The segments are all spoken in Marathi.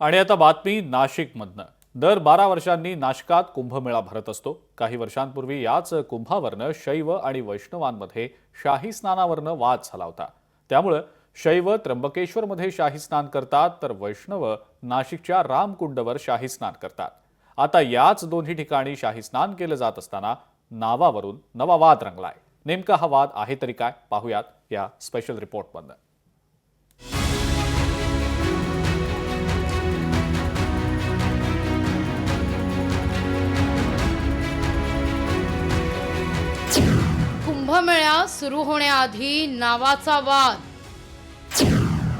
आणि आता बातमी नाशिकमधनं. दर बारा वर्षांनी नाशकात कुंभमेळा भरत असतो. काही वर्षांपूर्वी याच कुंभावरनं शैव आणि वैष्णवांमध्ये शाही स्नानावरनं वाद झाला होता. त्यामुळं शैव त्र्यंबकेश्वरमध्ये शाही स्नान करतात तर वैष्णव नाशिकच्या रामकुंडवर शाही स्नान करतात. आता याच दोन्ही ठिकाणी शाही स्नान केलं जात असताना नावावरून नवा वाद रंगलाय. नेमका हा वाद आहे तरी काय? पाहूयात या स्पेशल रिपोर्टमधनं कुंभमेळा सुरू होण्याआधी नावाचा वाद.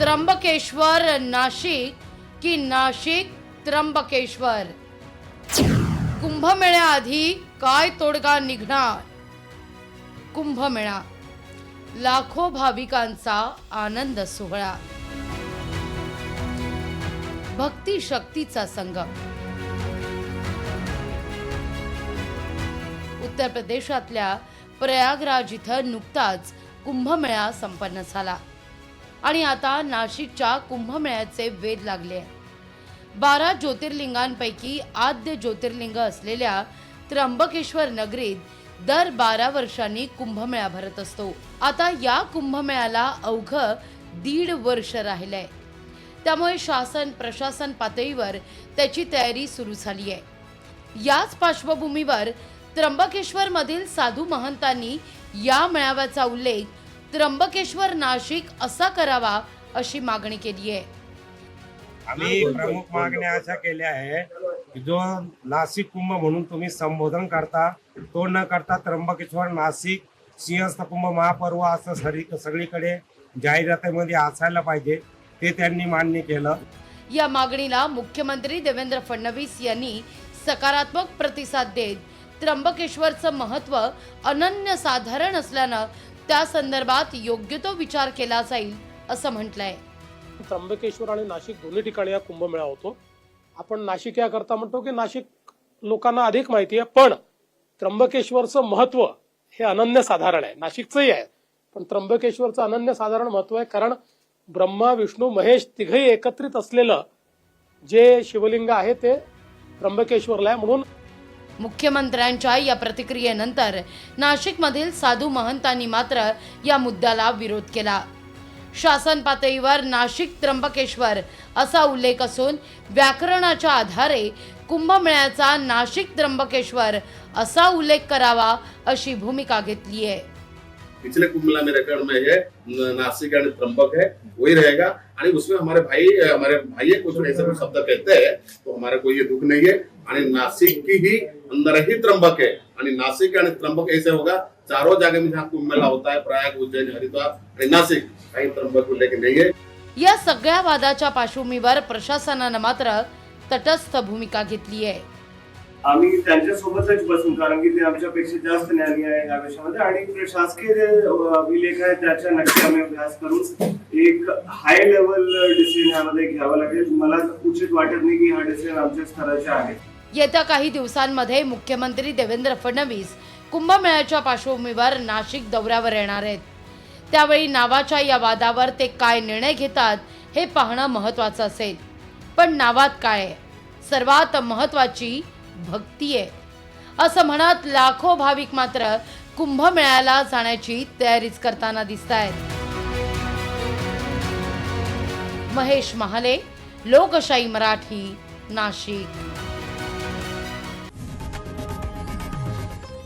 त्र्यंबकेश्वर नाशिक की नाशिक त्र्यंबकेश्वर? कुंभमेळ्याआधी काय तोडगा निघणार? कुंभमेळा. लाखो भाविकांचा आनंद सोहळा. भक्ती शक्तीचा संगम. उत्तर प्रदेशातल्या प्रयागराज इथं नुकताच कुंभमेळा संपन्न झाला. आणि आता नाशिकच्या कुंभमेळ्याचे वेध लागले. बारा ज्योतिर्लिंगांपैकी आद्य ज्योतिर्लिंग असलेल्या त्र्यंबकेश्वर नगरीत दर बारा वर्षांनी कुंभमेळा भरत असतो. आता या कुंभमेळ्याला अवघं दीड वर्ष राहिलंय. त्यामुळे शासन प्रशासन पातळीवर त्याची तयारी सुरू झाली आहे याच पार्श्वभूमीवर त्र्यंबकेश्वर मधील साधू महंतांनी या मेळाव्याचा उल्लेख त्र्यंबकेश्वर नाशिक असा करावा अशी मागणी केली आहे. आम्ही प्रमुख मागण्या अशा केल्या आहे की जो नाशिक कुंभ म्हणून तुम्ही संबोधन करता तो न करता त्र्यंबकेश्वर नाशिक सिंहस्थ कुंभ महापर्व असं सरी सगळीकडे जाहिरातीमध्ये असायला पाहिजे ते त्यांनी मान्य केलं. या मागणीला मुख्यमंत्री देवेंद्र फडणवीस यांनी सकारात्मक प्रतिसाद देत त्र्यंबकेश्वरचं महत्त्व अनन्यसाधारण असल्यानं त्या संदर्भात योग्य तो विचार केला जाईल असं म्हटलंय. त्र्यंबकेश्वर आणि नाशिक दोन्ही ठिकाणी हा कुंभमेळा होतो. आपण नाशिक या करता म्हणतो की नाशिक लोकांना अधिक माहिती आहे पण त्र्यंबकेश्वरचं महत्त्व हे अनन्यसाधारण आहे. नाशिकचंही आहे पण त्र्यंबकेश्वरचं अनन्यसाधारण महत्त्व आहे कारण ब्रह्मा विष्णू महेश तिघही एकत्रित असलेलं जे शिवलिंग आहे ते त्र्यंबकेश्वरला आहे. म्हणून मुख्यमंत्र्यांच्या या प्रतिक्रियेनंतर नाशिकमधील साधू महंतांनी मात्र या मुद्द्याला विरोध केला. शासन पातळीवर नाशिक त्र्यंबकेश्वर असा उल्लेख असून व्याकरणाच्या आधारे कुंभमेळ्याचा नाशिक त्र्यंबकेश्वर असा उल्लेख करावा अशी भूमिका घेतली आहे. पिछले कुंभ मेला में रिकॉर्ड में है नासिक एंड त्र्यंबक है वही रहेगा. उसमें हमारे भाई हमारे भाई कुछ ऐसे कुछ शब्द कहते हैं तो हमारा कोई ये दुख नहीं है. आणि नासिक की ही अंदर ही त्र्यंबक है आणि नासिक आणि त्र्यंबक ऐसे होगा चारों जगह में जहाँ कुंभ मेला होता है प्रयाग उज्जैन हरिद्वार आणि नासिक काही त्र्यंबक को लेके नहीं है या सगळ्या वादाच्या पार्श्वभूमीवर प्रशासनानं मात्र तटस्थ भूमिका घेतली आहे. आम्ही त्यांच्यासोबतच बसून कारण की ते आमच्यापेक्षा जास्त ज्ञानी आहे या विषयामध्ये. आणि शासकीय जे अभिलेख आहे त्याच्या नक्की आम्ही अभ्यास करून एक हाय लेवल डिसिजन यामध्ये घ्यावं लागेल. मला उचित वाटत नाही की हा डिसिजन आमच्या स्तराचे आहे. येत्या काही दिवसांमध्ये मुख्यमंत्री देवेंद्र फडणवीस कुंभमेळ्याच्या पार्श्वभूमीवर नाशिक दौऱ्यावर येणार आहेत. त्यावेळी नावाच्या या वादावर ते काय निर्णय घेतात हे पाहणं महत्त्वाचं असेल. पण नावात काय आहे? सर्वात महत्त्वाची भक्ती आहे. असं म्हणत लाखो भाविक मात्र कुंभमेळ्याला जाण्याची तयारीच करताना दिसत आहेत महेश महाले लोकशाही मराठी नाशिक.